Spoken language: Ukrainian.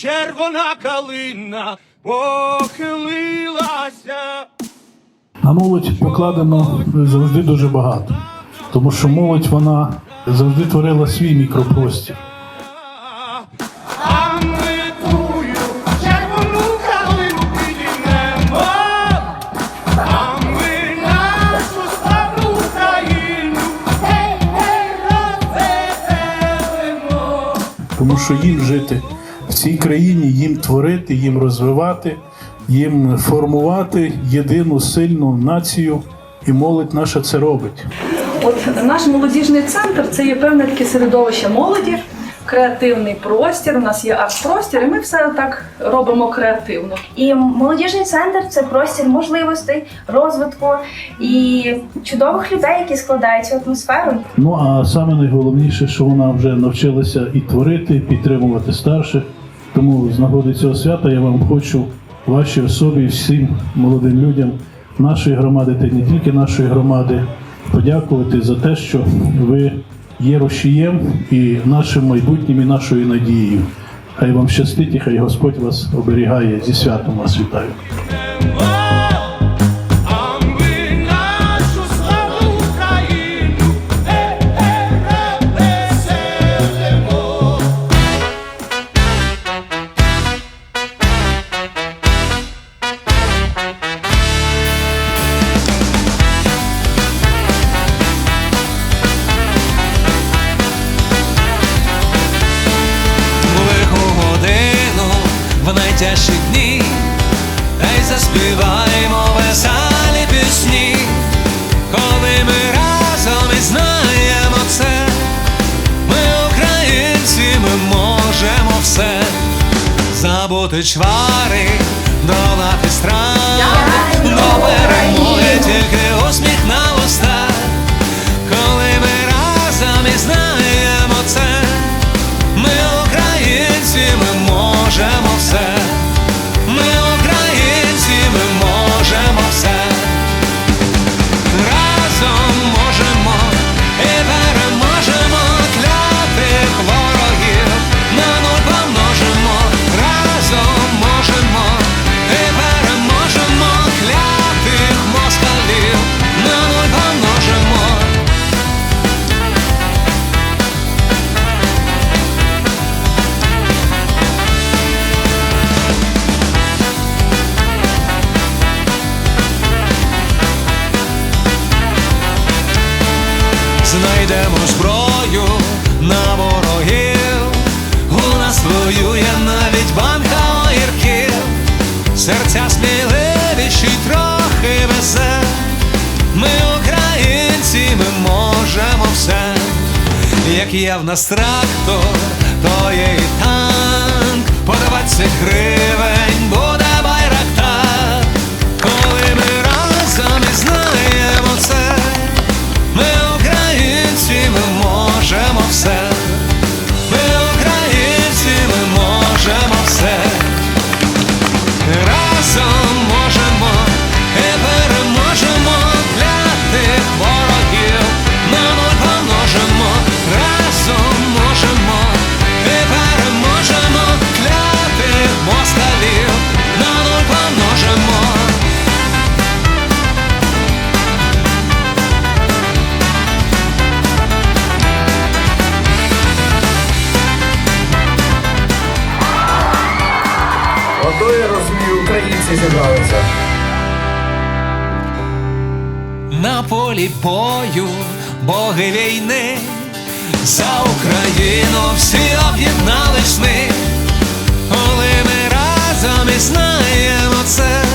червона калина похилилася. На молодь покладено завжди дуже багато, тому що молодь вона завжди творила свій мікропростір. Тому що їм жити в цій країні, їм творити, їм розвивати, їм формувати єдину сильну націю, і молодь наша це робить. От наш молодіжний центр це є певне таке середовище молоді, креативний простір. У нас є арт-простір, і ми все так робимо креативно. І молодіжний центр це простір можливостей, розвитку і чудових людей, які складають цю атмосферу. Ну а саме найголовніше, що вона вже навчилася і творити, і підтримувати старших. Тому з нагоди цього свята я вам хочу вашій особі всім молодим людям нашої громади та не тільки нашої громади подякувати за те, що ви є рушієм і нашим майбутнім, і нашою надією. Хай вам щастить і хай Господь вас оберігає зі святом вас вітаю. В дні, та й заспіваємо веселі пісні, коли ми разом і знаємо це, ми українці, ми можемо все. Забути чвари, долати страх, до перемоги тільки усміх на устах, знайдемо зброю на ворогів. У нас воює навіть банка огірків, серця сміливіші трохи везе. Ми українці, ми можемо все. Як є в нас трактор, то є і танк, по 20 гривень Українці зібралися. на полі бою, боги війни, за Україну всі об'єднались ми, коли ми разом і знаємо це,